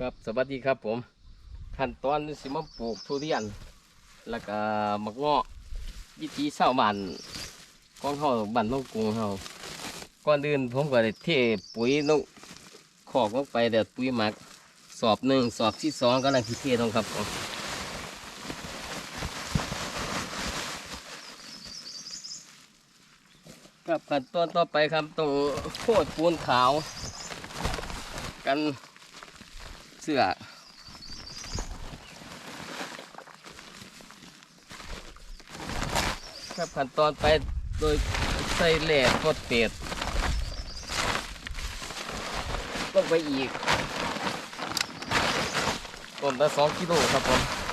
ครับสวัสดีครับผม ขั้นตอนสิมาปลูกทุเรียน แล้วก็มะเงาะวิธีเศร้าบ้านของเฮาบ้านนองกรุงเฮาก่อนอื่นผมก็ได้เทปุ๋ยลงขอกลงไปเดี๋ยวปุ๋ยหมัก สอบหนึ่งสอบที่สองก็ลังที่เทลงครับผมครับขั้นตอนต่อไปครับต้องโคตรปูนขาว กัน เสื้อครับขั้นตอนไปโดยใส่แหลกทดเป็ดลงไปอีกต้นละสองกิโลครับผม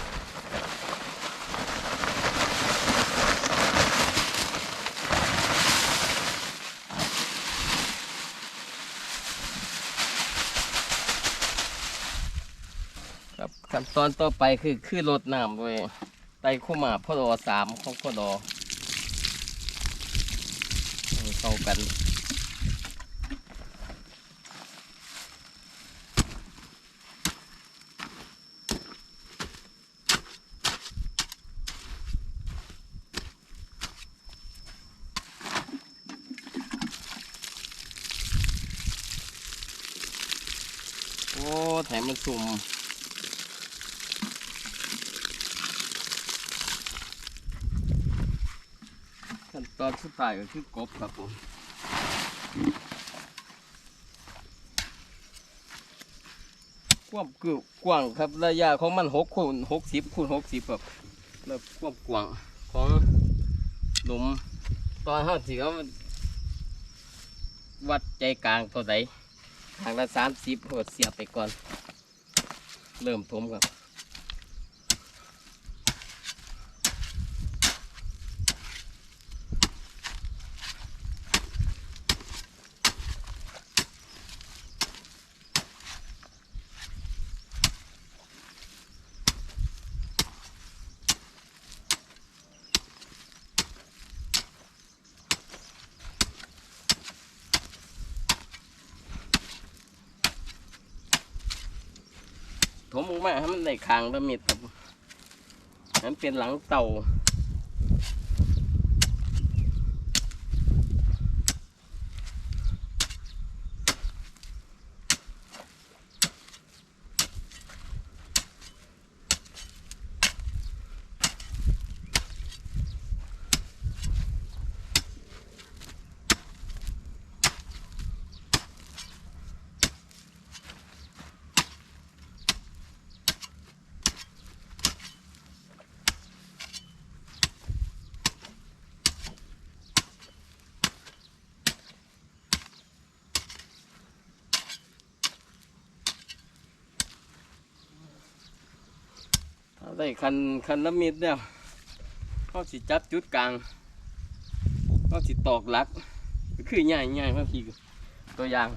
ครับขั้นตอนต่อไปคือคือรดน้ำด้วยไตคู่หมาพ่อดอสามของพ่อดอเข้ากันโอ้แถมมันสุ่ม ตอนสุดท้ายก็คือกบครับผมความกึกว้างครับระยะของมันหกคูณหกสิบคูณหกสิบครับแล้วความกว้างของหลุมตอนห้าสิบเขาวัดใจกลางตัวใดทางละสามสิบหดเสียบไปก่อน เริ่มทมครับ มออกมาให้มันได้คางระมิดครับให้มันเป็นหลังเต่า ได้คันคันระมิดเนี่ยเขาสิจับจุดกลางเขาสิตอกหลัก คือง่ายง่ายมากพี่ตัวอย่าง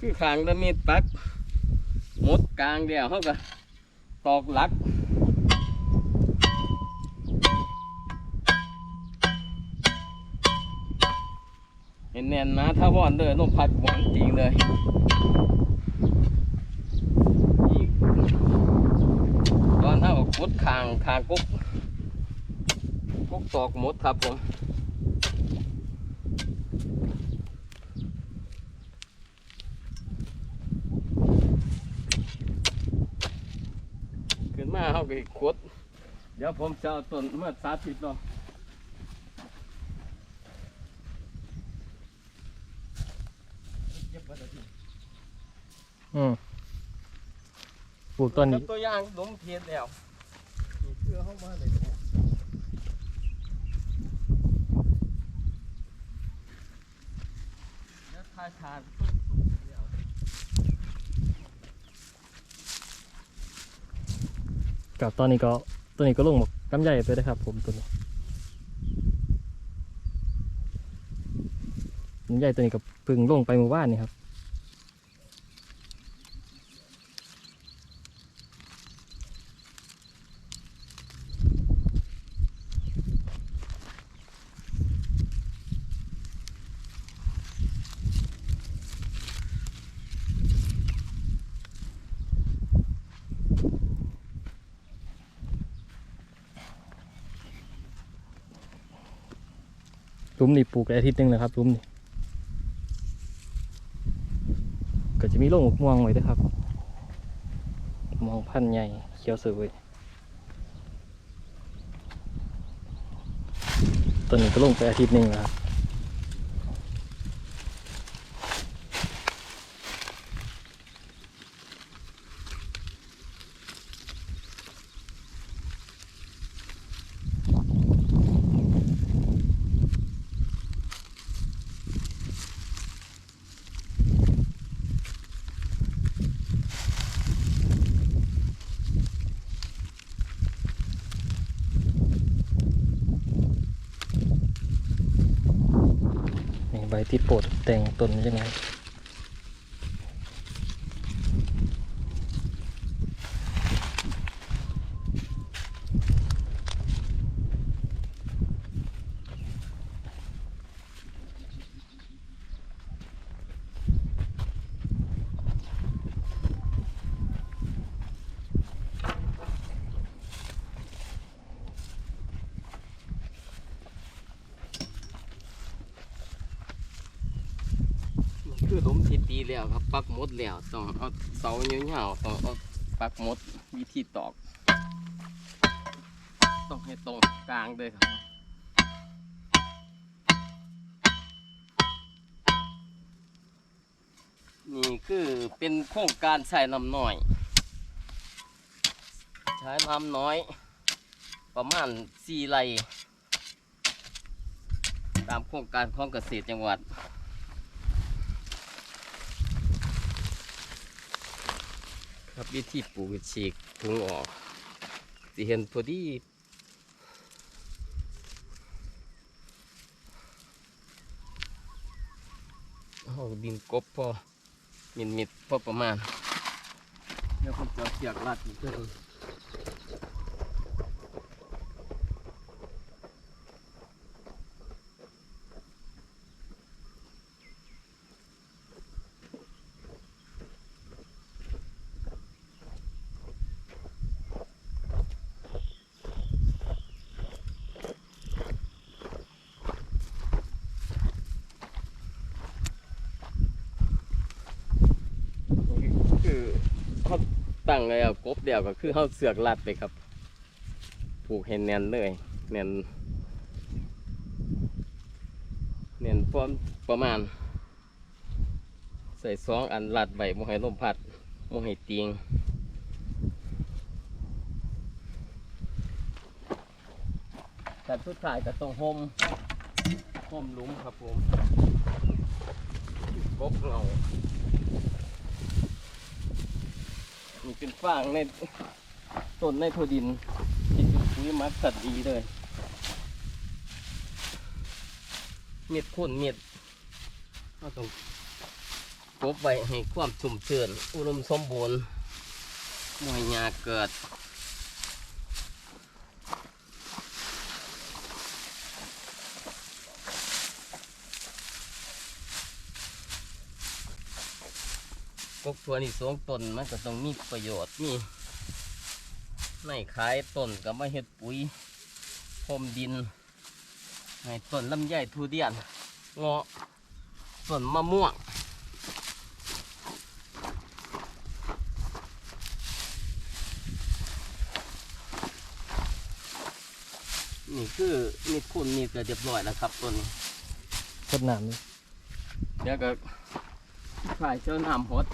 คือขางระมิดปักมดกลางเดียวเขาก็ตอกหลัก เห็นแน่นนะถ้าว่อนเลยต้องพัดหวานจริงเลยตอนถ้าออกมดคางคางกุ๊กกุ๊กตอกมดครับผมขึ้นมาเขาก็ขุด เดี๋ยวผมจะเอาต้นเมื่อสาธิตเนาะ อืมป ลูกต้นครันี้บตัวอย่างหลุมเทียนแล้วนี่เพื่อเข้ามาเลยเนี่ยเดี๋ยวทาทานตุ๊บตุ๊บเดียวกับตอนนี้ก็ตัวนี้ก็ลงหมกกำใหญ่ไปเลยครับ ผมตัวนี้ลำใหญ่ตัวนี้ก็เพึ่งลงไปเมื่อวานนี่ครับ ลุมนี่ปลูกได้อาทิตย์หนึงแล้วครับหลุมนี่ก็จะมีโรงมกม่วงไว้ด้วยครับม่วงพันธุ์ใหญ่เขียวสวยต้นนี้ก็ลงไปอาทิตย์หนึ่งแล้วครับ ที่โปรดแต่งต้นยังไง มันคือหลุมที่ตีแล้วครับ ปักมดแล้วต้องเอาเสาเงาวๆต้องเอาปักมดวิธีตอก ต้องให้ตรงกลางเลยครับนี่คือเป็นโครงการใช้น้ำน้อย ใช้น้ำน้อย ประมาณสี่ไร่ตามโครงการของเกษตรจังหวัด ครับวิธีปลูกฉีกถุงออกสิเห็นพอดีเอาดินกบพอมิดมิดๆพอประมาณ เดี๋ยวผมจะเสียกลัดอีกเพื่อ ตั้งแล้วกบเดียวก็คือเขาเสือกลัดไปครับ ผูกให้แน่นเลยแน่นแน่นพร้อมประมาณ ใส่สองอันลัดใบบ่ให้ลมพัดบ่ให้เตียงแต่สุดท้ายก็ต้องห่มห่มหลุมครับผมกบเรา นี่เป็นฟางในต้นในโทดินที่เป็นปุ๋ยมักสัตว์ดีเลย เม็ดข้นเม็ดเราต้องกบไว้ให้ความชุ่มชื้นอุดมสมบูรณ์มวยหญ้าเกิด กบตัวนี้สองต้นมันก็ต้องมีประโยชน์มีในขายต้นก็มาเฮ็ดปุ๋ยพรมดินให้ต้นลำไยทุเรียนเงาะต้นมะม่วงนี่คือมีดคุณมีดก็เรียบร้อยแล้วครับต้นนี้รดน้ำนี่เดี๋ยวก็ฝ่ายเจ้าน้ำหด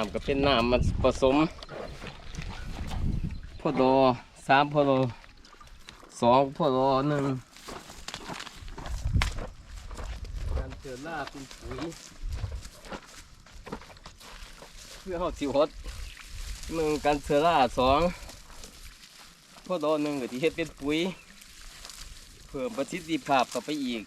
น้ำก็เป็นน้ำมันผสมพอดอสามพอดอสองพอดอหนึ่งการเจอหน้าเป็นปุ๋ยเพื่อเขาสิวฮดหนึ่งการเชื้อราสองพอดอหนึ่งก็ที่เฮ็ดเป็นปุ๋ย เพิ่มประสิทธิภาพต่อไปอีก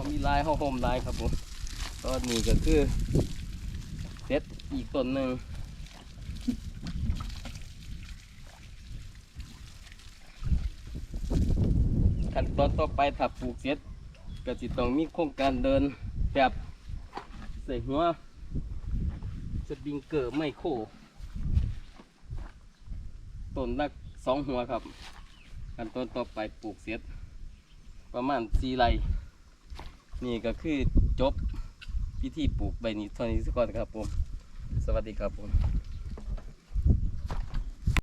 เขามีลายเขาโฮมลายครับผมตอนนี้ก็คือเสร็จอีกต้นหนึ่งขั้นตอนต่อไปถ้าปลูกเสร็จก็จะต้องมีโครงการเดินแบบใส่หัวสปริงเกอร์ไม่โคต้นละสองหัวครับขั้นตอนต่อไปปลูกเสร็จประมาณสี่ไร่ นี่ก็คือจบพิธีปลูกใบนี้เท่านี้สักก่อนครับผม สวัสดีครับผม